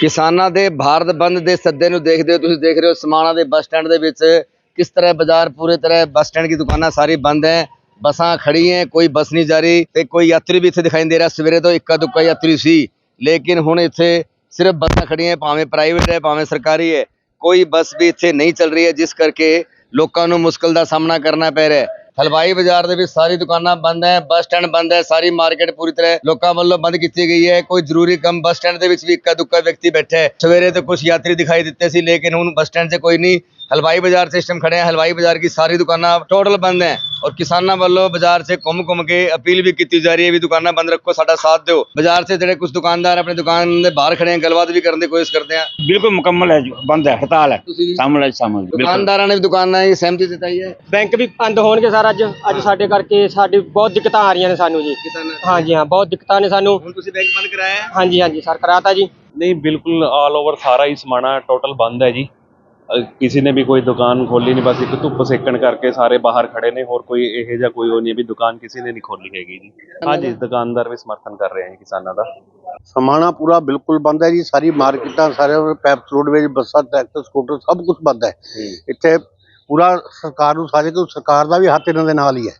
ਕਿਸਾਨਾਂ ਦੇ ਭਾਰਤ ਬੰਦ ਦੇ ਸੱਦੇ ਨੂੰ ਦੇਖਦੇ ਹੋ ਤੁਸੀਂ ਦੇਖ ਰਹੇ ਹੋ ਸਮਾਣਾ ਦੇ ਬੱਸ ਸਟੈਂਡ ਦੇ ਵਿੱਚ ਕਿਸ ਤਰ੍ਹਾਂ ਬਾਜ਼ਾਰ ਪੂਰੇ ਤਰ੍ਹਾਂ ਬੱਸ ਸਟੈਂਡ ਦੀ ਦੁਕਾਨਾਂ ਸਾਰੀ ਬੰਦ ਹੈ, ਬੱਸਾਂ ਖੜੀ ਹੈ, ਕੋਈ ਬੱਸ ਨਹੀਂ ਜਾ ਰਹੀ ਤੇ ਕੋਈ ਯਾਤਰੀ ਵੀ ਇੱਥੇ ਦਿਖਾਈ ਦੇ ਰਿਹਾ। ਸਵੇਰੇ ਤੋਂ ਇੱਕਾ ਦੁੱਕਾ ਯਾਤਰੀ ਸੀ, ਲੇਕਿਨ ਹੁਣ ਇੱਥੇ ਸਿਰਫ ਬੱਸਾਂ ਖੜੀਆਂ ਭਾਵੇਂ ਪ੍ਰਾਈਵੇਟ ਹੈ, ਭਾਵੇਂ ਸਰਕਾਰੀ ਹੈ। ਕੋਈ ਬੱਸ ਵੀ ਇੱਥੇ ਨਹੀਂ ਚੱਲ ਰਹੀ ਹੈ, ਜਿਸ ਕਰਕੇ ਲੋਕਾਂ ਨੂੰ ਮੁਸ਼ਕਲ ਦਾ ਸਾਹਮਣਾ ਕਰਨਾ ਪੈ ਰਿਹਾ ਹੈ। ਹਲਵਾਈ ਬਾਜ਼ਾਰ ਦੇ ਵਿੱਚ ਸਾਰੀ ਦੁਕਾਨਾਂ ਬੰਦ ਹੈ, ਬੱਸ ਸਟੈਂਡ ਬੰਦ ਹੈ, ਸਾਰੀ ਮਾਰਕੀਟ ਪੂਰੀ ਤਰ੍ਹਾਂ ਲੋਕਾਂ ਵੱਲੋਂ ਬੰਦ ਕੀਤੀ ਗਈ ਹੈ। ਕੋਈ ਜ਼ਰੂਰੀ ਕੰਮ ਬੱਸ ਸਟੈਂਡ ਦੇ ਵਿੱਚ ਵੀ ਇੱਕਾ ਦੁੱਕਾ ਵਿਅਕਤੀ ਬੈਠਾ ਹੈ। ਸਵੇਰੇ ਤੋਂ ਕੁਝ ਯਾਤਰੀ ਦਿਖਾਈ ਦਿੱਤੇ ਸੀ, ਲੇਕਿਨ ਹੁਣ ਬੱਸ ਸਟੈਂਡ 'ਤੇ ਕੋਈ ਨਹੀਂ। ਹਲਵਾਈ ਬਾਜ਼ਾਰ ਸਿਸਟਮ ਖੜੇ ਹੈ ਹਲਵਾਈ ਬਾਜ਼ਾਰ की ਸਾਰੀ ਦੁਕਾਨਾਂ ਟੋਟਲ ਬੰਦ ਹੈ ਔਰ ਕਿਸਾਨਾਂ ਵੱਲੋਂ ਬਾਜ਼ਾਰ 'ਚ ਘੁੰਮ ਘੁੰਮ ਕੇ ਅਪੀਲ ਵੀ ਕੀਤੀ ਜਾ ਰਹੀ ਹੈ ਵੀ ਦੁਕਾਨਾਂ ਬੰਦ ਰੱਖੋ ਸਾਡਾ ਸਾਥ ਦਿਓ। ਬਾਜ਼ਾਰ 'ਚ ਜਿਹੜੇ ਕੁਝ ਦੁਕਾਨਦਾਰ ਆਪਣੀ ਦੁਕਾਨ ਦੇ ਬਾਹਰ ਖੜੇ ਹੈ ਗੱਲਬਾਤ ਵੀ ਕਰਨ ਦੀ ਕੋਸ਼ਿਸ਼ ਕਰਦੇ ਆ। ਬਿਲਕੁਲ ਮੁਕੰਮਲ ਹੈ ਜੀ ਬੰਦ ਹੈ ਹੜਤਾਲ ਹੈ। ਤੁਸੀਂ ਸਾਹਮਣੇ ਸਾਹਮਣੇ ਬਿਲਕੁਲ। ਦੁਕਾਨਦਾਰਾਂ ਨੇ ਵੀ ਦੁਕਾਨਾਂ ਦੀ ਸਹਿਮਤੀ ਦਿੱਤੀ ਹੈ। ਬੈਂਕ ਵੀ ਬੰਦ ਹੋਣਗੇ ਸਰ ਅੱਜ। ਅੱਜ ਸਾਡੇ ਕਰਕੇ ਸਾਡੀ ਬਹੁਤ ਦਿੱਕਤਾਂ ਆ ਰਹੀਆਂ ਨੇ ਸਾਨੂੰ ਜੀ। ਹਾਂਜੀ ਹਾਂ ਬਹੁਤ ਦਿੱਕਤਾਂ ਨੇ ਸਾਨੂੰ। ਹੁਣ ਤੁਸੀਂ ਬੈਂਕ ਬੰਦ ਕਰਾਇਆ ਹੈ? ਹਾਂਜੀ ਹਾਂਜੀ ਸਰ ਕਰਾਤਾ ਜੀ। ਨਹੀਂ ਬਿਲਕੁਲ ਆਲ ਓਵਰ ਸਾਰਾ ਹੀ ਸਮਾਣਾ ਟੋਟਲ ਬੰਦ ਹੈ ਜੀ। ਕਿਸੇ ਨੇ ਵੀ ਕੋਈ ਦੁਕਾਨ ਖੋਲੀ ਨਹੀਂ ਬਸ ਇੱਕ ਧੁੱਪ ਸੇਕਣ ਕਰਕੇ ਸਾਰੇ ਬਾਹਰ ਖੜੇ ਨੇ ਹੋਰ ਕੋਈ ਇਹੋ ਜਿਹਾ ਕੋਈ ਉਹ ਨਹੀਂ ਵੀ ਦੁਕਾਨ ਕਿਸੇ ਨੇ ਨਹੀਂ ਖੋਲੀ ਹੈਗੀ ਜੀ। ਹਾਂਜੀ ਦੁਕਾਨਦਾਰ ਵੀ ਸਮਰਥਨ ਕਰ ਰਹੇ ਹੈ ਕਿਸਾਨਾਂ ਦਾ। ਸਮਾਣਾ ਪੂਰਾ ਬਿਲਕੁਲ ਬੰਦ ਹੈ ਜੀ ਸਾਰੀ ਮਾਰਕੀਟਾਂ ਸਾਰੇ ਪੈਪਸ ਰੋਡਵੇਜ ਬੱਸਾਂ ਟਰੈਕਟਰ ਸਕੂਟਰ ਸਭ ਕੁਝ ਬੰਦ ਹੈ। ਇੱਥੇ ਪੂਰਾ ਸਰਕਾਰ ਨੂੰ ਸਾਰੇ ਕਿ ਸਰਕਾਰ ਦਾ ਵੀ ਹੱਥ ਇਹਨਾਂ ਦੇ ਨਾਲ ਹੀ ਹੈ।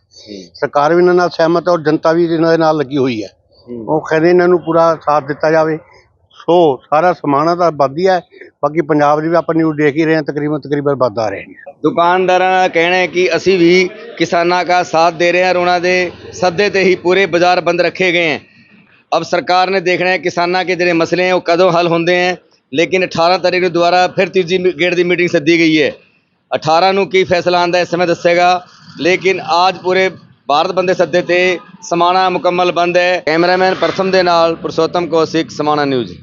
ਸਰਕਾਰ ਵੀ ਇਹਨਾਂ ਨਾਲ ਸਹਿਮਤ ਹੈ ਔਰ ਜਨਤਾ ਵੀ ਇਹਨਾਂ ਦੇ ਨਾਲ ਲੱਗੀ ਹੋਈ ਹੈ। ਉਹ ਕਹਿੰਦੇ ਇਹਨਾਂ ਨੂੰ ਪੂਰਾ ਸਾਥ ਦਿੱਤਾ ਜਾਵੇ। ਸੋ, ਸਾਰਾ ਸਮਾਨਾ ਤਾਂ ਵਧੀਆ ਹੈ ਬਾਕੀ ਪੰਜਾਬ ਦੀ ਵੀ ਆਪਾਂ ਨਿਊਜ਼ ਦੇਖ ਹੀ ਰਹੇ ਹਾਂ, ਤਕਰੀਬਨ ਤਕਰੀਬਨ ਵੱਧ ਆ ਰਹੇ ਨੇ। ਦੁਕਾਨਦਾਰਾਂ ਦਾ ਕਹਿਣਾ ਹੈ ਕਿ ਅਸੀਂ ਵੀ ਕਿਸਾਨਾਂ ਦਾ ਸਾਥ ਦੇ ਰਹੇ ਹਾਂ ਔਰ ਉਹਨਾਂ ਦੇ ਸੱਦੇ ਤੇ ਹੀ ਪੂਰੇ ਬਾਜ਼ਾਰ ਬੰਦ ਰੱਖੇ ਗਏ ਹਨ अब ਸਰਕਾਰ ਨੇ ਦੇਖਣਾ है किसानों के ਜਿਹੜੇ ਮਸਲੇ ਹੈ ਉਹ ਕਦੋਂ ਹੱਲ ਹੁੰਦੇ ਹੈ, ਲੇਕਿਨ 18 ਤਰੀਕ ਨੂੰ ਦੁਬਾਰਾ ਫਿਰ ਤੀਜੀ ਗੇੜ ਦੀ ਮੀਟਿੰਗ ਸੱਦੀ ਗਈ ਹੈ। 18 ਨੂੰ ਕੀ ਫੈਸਲਾ ਆਂਦਾ ਇਸ ਸਮੇਂ ਦੱਸੇਗਾ, ਲੇਕਿਨ ਅੱਜ ਪੂਰੇ ਭਾਰਤ ਬੰਦੇ ਸੱਦੇ ਤੇ ਸਮਾਣਾ ਮੁਕੰਮਲ ਬੰਦ ਹੈ। ਕੈਮਰਾਮੈਨ ਪ੍ਰਥਮ ਦੇ ਨਾਲ ਪੁਰਸ਼ੋਤਮ ਕੋਸਿਕ, ਸਮਾਣਾ ਨਿਊਜ਼।